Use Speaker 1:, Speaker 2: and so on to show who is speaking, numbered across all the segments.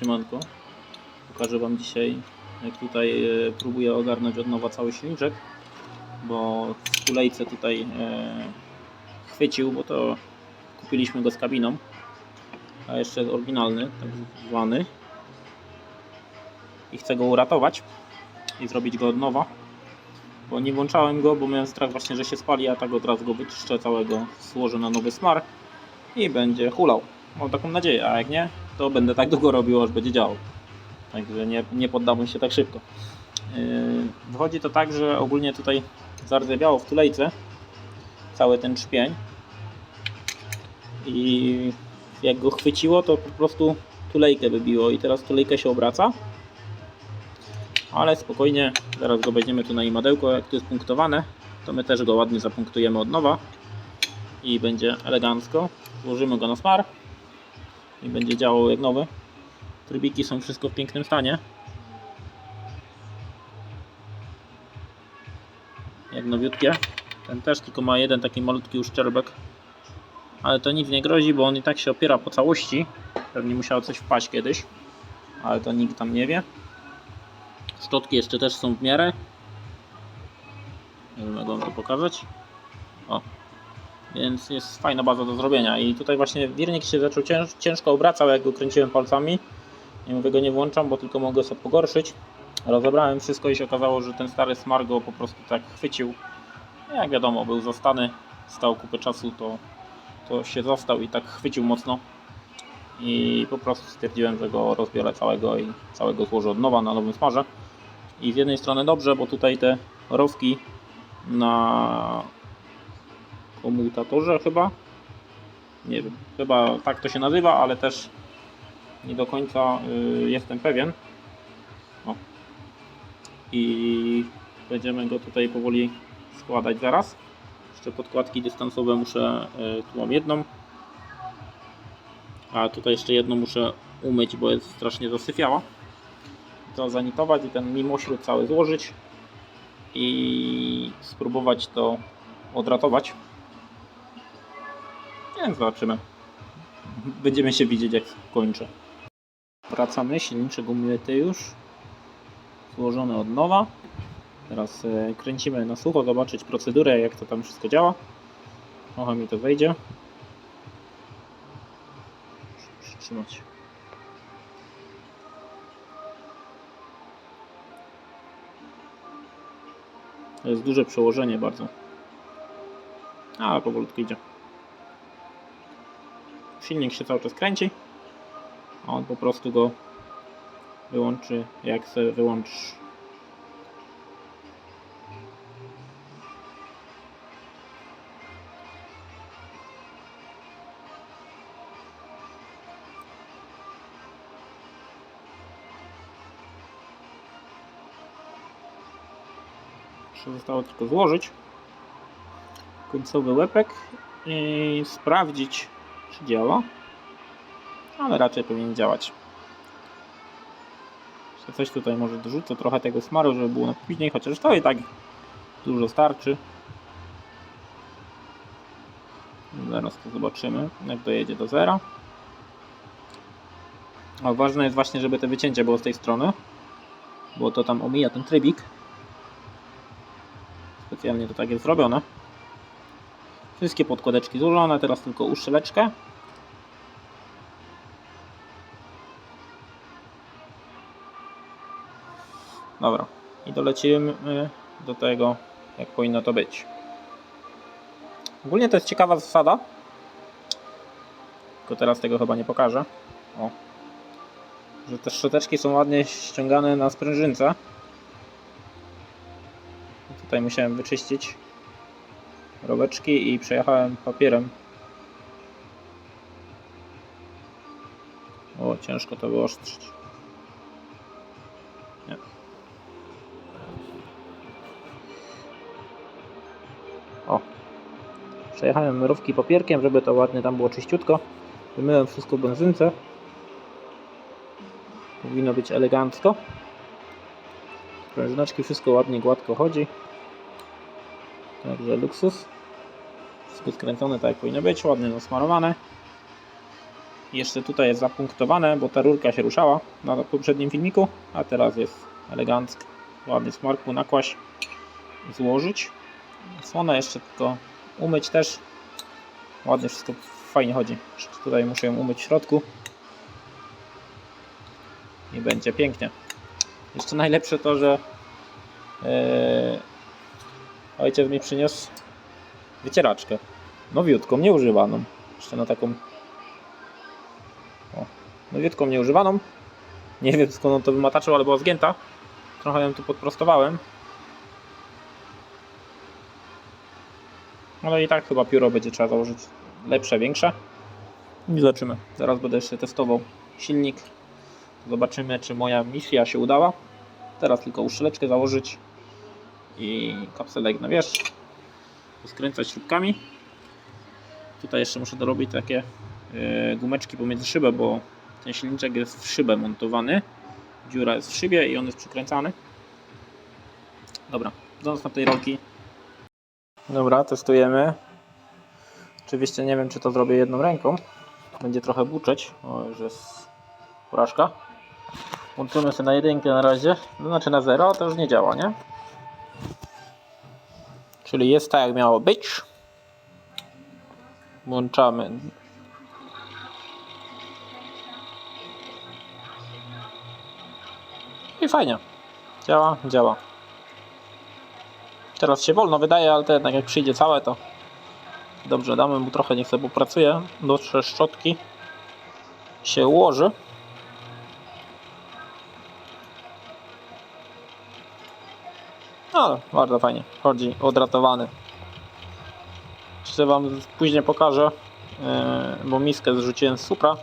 Speaker 1: Siemanko. Pokażę Wam dzisiaj, jak tutaj e, próbuję ogarnąć od nowa cały silniczek, bo w tulejce tutaj e, chwycił, bo to kupiliśmy go z kabiną, a jeszcze jest oryginalny, tak zwany. I chcę go uratować i zrobić go od nowa, bo nie włączałem go, bo miałem strach właśnie, że się spali, a tak od razu go wyczyszczę całego, złożę na nowy smar i będzie hulał. Mam taką nadzieję, a jak nie, to będę tak długo robił, aż będzie działał. Także nie, nie poddamy się tak szybko. Yy, Wychodzi to tak, że ogólnie tutaj zardzewiało w tulejce cały ten trzpień i jak go chwyciło, to po prostu tulejkę wybiło i teraz tulejka się obraca. Ale spokojnie, zaraz go weźmiemy tu na imadełko, jak to jest punktowane, to my też go ładnie zapunktujemy od nowa i będzie elegancko. Włożymy go na smar i będzie działał jak nowy. Trybiki są wszystko w pięknym stanie. Jak nowiutkie. Ten też tylko ma jeden taki malutki uszczerbek. Ale to nic nie grozi, bo on i tak się opiera po całości. Pewnie musiało coś wpaść kiedyś. Ale to nikt tam nie wie. Szczotki jeszcze też są w miarę. Nie wiem jak wam to pokazać. Więc jest fajna baza do zrobienia. I tutaj właśnie wirnik się zaczął cięż, ciężko obracał jak go kręciłem palcami. I mówię go nie włączam, bo tylko mogę sobie pogorszyć. Rozebrałem wszystko i się okazało, że ten stary smar go po prostu tak chwycił. Jak wiadomo był zostany stał kupę czasu to, to się został i tak chwycił mocno. I po prostu stwierdziłem, że go rozbiorę całego i całego złożę od nowa na nowym smarze. I z jednej strony dobrze, bo tutaj te rowki na komutatorze chyba. Nie wiem, chyba tak to się nazywa, ale też nie do końca y, jestem pewien. O. I będziemy go tutaj powoli składać zaraz. Jeszcze podkładki dystansowe muszę, y, tu mam jedną. A tutaj jeszcze jedną muszę umyć, bo jest strasznie zasyfiała. To zanitować i ten mimośród cały złożyć i spróbować to odratować. Zobaczymy. Będziemy się widzieć jak kończę. Wracamy, silniczek umyty już. Złożony od nowa. Teraz e, kręcimy na sucho, zobaczyć procedurę, jak to tam wszystko działa. Trochę mi to wejdzie. Muszę Przytrzymać. To jest duże przełożenie bardzo. Ale powolutku idzie silnik się cały czas kręci, a on po prostu go wyłączy, jak sobie wyłączysz. Jeszcze zostało tylko złożyć końcowy łepek i sprawdzić czy działa, ale raczej powinien działać. Jeszcze coś tutaj może dorzucę, trochę tego smaru, żeby było na później, chociaż to i tak dużo starczy. Zaraz to zobaczymy, jak dojedzie do zera. A ważne jest właśnie, żeby te wycięcie było z tej strony, bo to tam omija ten trybik. Specjalnie to tak jest zrobione. Wszystkie podkładeczki złożone, teraz tylko uszczeleczkę. Dobra, i dolecimy do tego, jak powinno to być. Ogólnie to jest ciekawa zasada. Tylko teraz tego chyba nie pokażę. O. Że te szczoteczki są ładnie ściągane na sprężynce. Tutaj musiałem wyczyścić roweczki i przejechałem papierem. O, ciężko to wyostrzyć. Nie. O. Przejechałem mrówki papierkiem, żeby to ładnie tam było czyściutko. Wymyłem wszystko w benzynce. Powinno być elegancko. Sprężyneczki, wszystko ładnie, gładko chodzi. Także luksus. Wszystko skręcone tak jak powinno być, ładnie zasmarowane. Jeszcze tutaj jest zapunktowane, bo ta rurka się ruszała na poprzednim filmiku, a teraz jest elegancko. Ładny smarku nakłaść, złożyć. Słonę jeszcze tylko umyć też. Ładnie wszystko fajnie chodzi. Tutaj muszę ją umyć w środku. I będzie pięknie. Jeszcze najlepsze to, że yy, ojciec mi przyniósł wycieraczkę. Nowiutką, nieużywaną. Jeszcze na taką o, nowiutką, nieużywaną. Nie wiem skąd on to wymataczył, ale była zgięta. Trochę ją tu podprostowałem. Ale i tak chyba pióro będzie trzeba założyć lepsze, większe. I zobaczymy. Zaraz będę jeszcze testował silnik. Zobaczymy, czy moja misja się udała. Teraz tylko uszczeleczkę założyć i kapselek na wierzch. Skręcać śrubkami. Tutaj jeszcze muszę dorobić takie yy, gumeczki pomiędzy szybę, bo ten silniczek jest w szybę montowany. Dziura jest w szybie i on jest przykręcany. Dobra, do następnej rolki. Dobra, testujemy. Oczywiście nie wiem, czy to zrobię jedną ręką. Będzie trochę buczeć. O, już jest porażka. Łączymy sobie na jedynkę na razie. Znaczy na zero, to już nie działa, nie? Czyli jest tak, jak miało być. Włączamy. I fajnie. Działa, działa. Teraz się wolno wydaje, ale to jednak jak przyjdzie całe, to dobrze, damy mu trochę, niech sobie popracuje. Do szczotki się ułoży. Ale bardzo fajnie. Chodzi odratowany. Jeszcze Wam później pokażę, yy, bo miskę zrzuciłem z supra,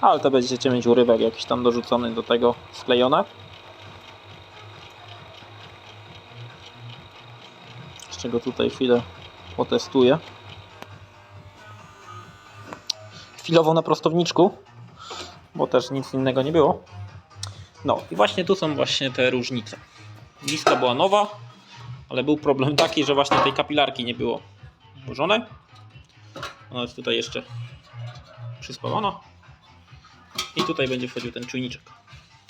Speaker 1: ale to będziecie mieć urywek jakiś tam dorzucony do tego sklejone. Z czego tutaj chwilę potestuję. Chwilowo na prostowniczku, bo też nic innego nie było. No i właśnie tu są właśnie te różnice. Miska była nowa, ale był problem taki, że właśnie tej kapilarki nie było włożone. Ona jest tutaj jeszcze przyspawana. I tutaj będzie wchodził ten czujniczek.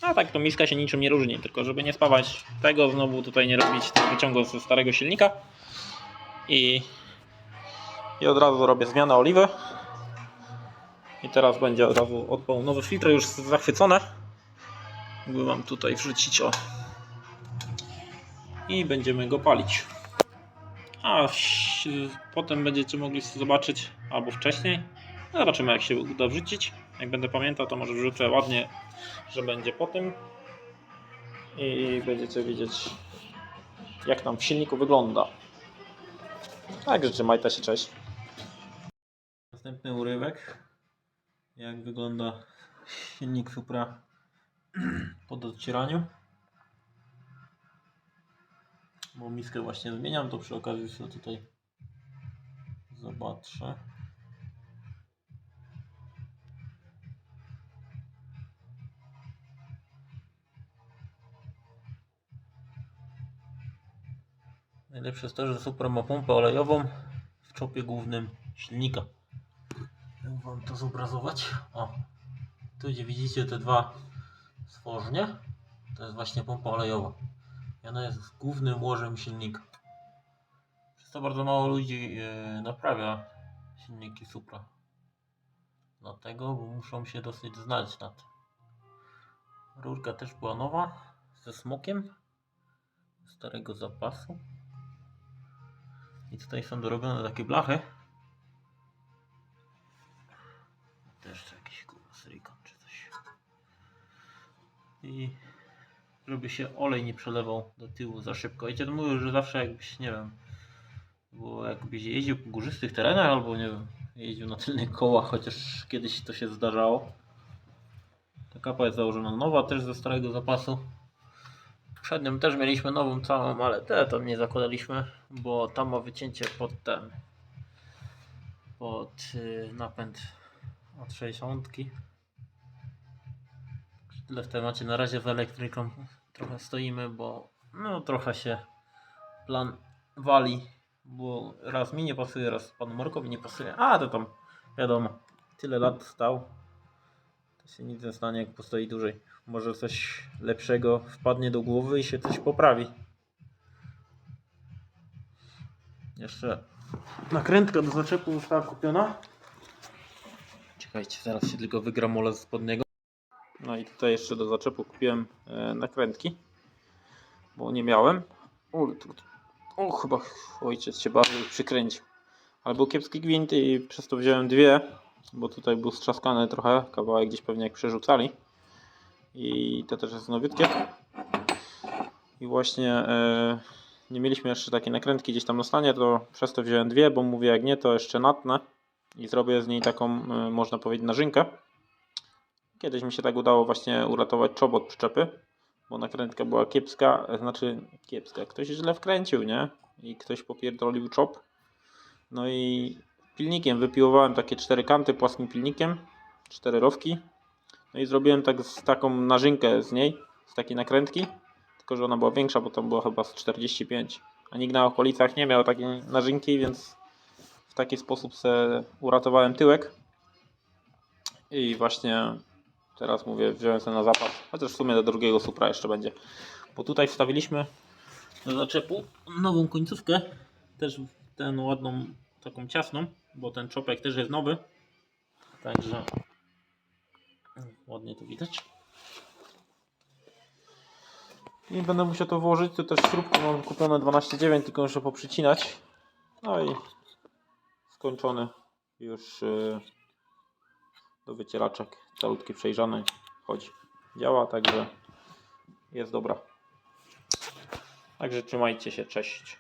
Speaker 1: A tak to miska się niczym nie różni, tylko żeby nie spawać tego, znowu tutaj nie robić tych wyciągów ze starego silnika. I, i od razu robię zmianę oliwy. I teraz będzie od razu odpał nowe filtry już zachwycone. Mógłby wam tutaj wrzucić o i będziemy go palić. A potem będziecie mogli zobaczyć, albo wcześniej. Zobaczymy, jak się uda wrzucić. Jak będę pamiętał, to może wrzucę ładnie, że będzie po tym. I będziecie wiedzieć, jak nam w silniku wygląda. Także trzymajcie się, cześć. Następny urywek. Jak wygląda silnik Supra po docieraniu bo miskę właśnie zmieniam, to przy okazji sobie tutaj zobaczę. Najlepsze jest to, że Supra ma pompę olejową w czopie głównym silnika. Jak wam to zobrazować? O, tu gdzie widzicie te dwa stworznie, to jest właśnie pompa olejowa. Ona jest głównym łożem silnika. Przez to bardzo mało ludzi e, naprawia silniki Supra. Dlatego, muszą się dosyć znać na tym. Rurka też była nowa, ze smokiem starego zapasu. I tutaj są dorobione takie blachy. Też jakiś kurwa silikon czy coś. I żeby się olej nie przelewał do tyłu za szybko. Wiecie, to mówią, że zawsze jakbyś, nie wiem, bo jakbyś jeździł po górzystych terenach albo, nie wiem, jeździł na tylnych kołach, chociaż kiedyś to się zdarzało. Ta kapa jest założona nowa, też ze starego zapasu. Przednią też mieliśmy nową całą, ale te tam nie zakładaliśmy, bo tam ma wycięcie pod ten, pod y, napęd od 60. Tyle w temacie. Na razie z elektryką trochę stoimy, bo no trochę się plan wali, bo raz mi nie pasuje, raz panu Markowi nie pasuje. A to tam wiadomo, tyle lat stał. się nic nie stanie, jak postoi dłużej. Może coś lepszego wpadnie do głowy i się coś poprawi. Jeszcze nakrętka do zaczepu została kupiona. Czekajcie, zaraz się tylko wygramolę z spodniego. No i tutaj jeszcze do zaczepu kupiłem e, nakrętki, bo nie miałem. O, o chyba ojciec się bardzo przykręcił. Ale był kiepski gwint i przez to wziąłem dwie, bo tutaj był strzaskany trochę, kawałek gdzieś pewnie jak przerzucali. I to też jest nowiutkie. I właśnie e, nie mieliśmy jeszcze takiej nakrętki gdzieś tam na stanie, to przez to wziąłem dwie, bo mówię jak nie, to jeszcze natnę i zrobię z niej taką, e, można powiedzieć, narzynkę. Kiedyś mi się tak udało właśnie uratować czop od przyczepy, bo nakrętka była kiepska, e, znaczy kiepska, ktoś źle wkręcił, nie? I ktoś popierdolił czop. No i pilnikiem wypiłowałem takie cztery kanty płaskim pilnikiem, cztery rowki. No i zrobiłem tak z taką narzynkę z niej, z takiej nakrętki, tylko że ona była większa, bo tam była chyba z 45. A nikt na okolicach nie miał takiej narzynki, więc w taki sposób se uratowałem tyłek. I właśnie teraz mówię, wziąłem sobie na zapas, chociaż w sumie do drugiego supra jeszcze będzie. Bo tutaj wstawiliśmy do zaczepu nową końcówkę, też tę ładną, taką ciasną, bo ten czopek też jest nowy. Także ładnie to widać. I będę musiał to włożyć, tu też śrubki mam kupione 12,9, tylko muszę poprzycinać. No i skończony już yy, do wycieraczek, calutki przejrzany, chodzi. Działa, także jest dobra. Także trzymajcie się, cześć.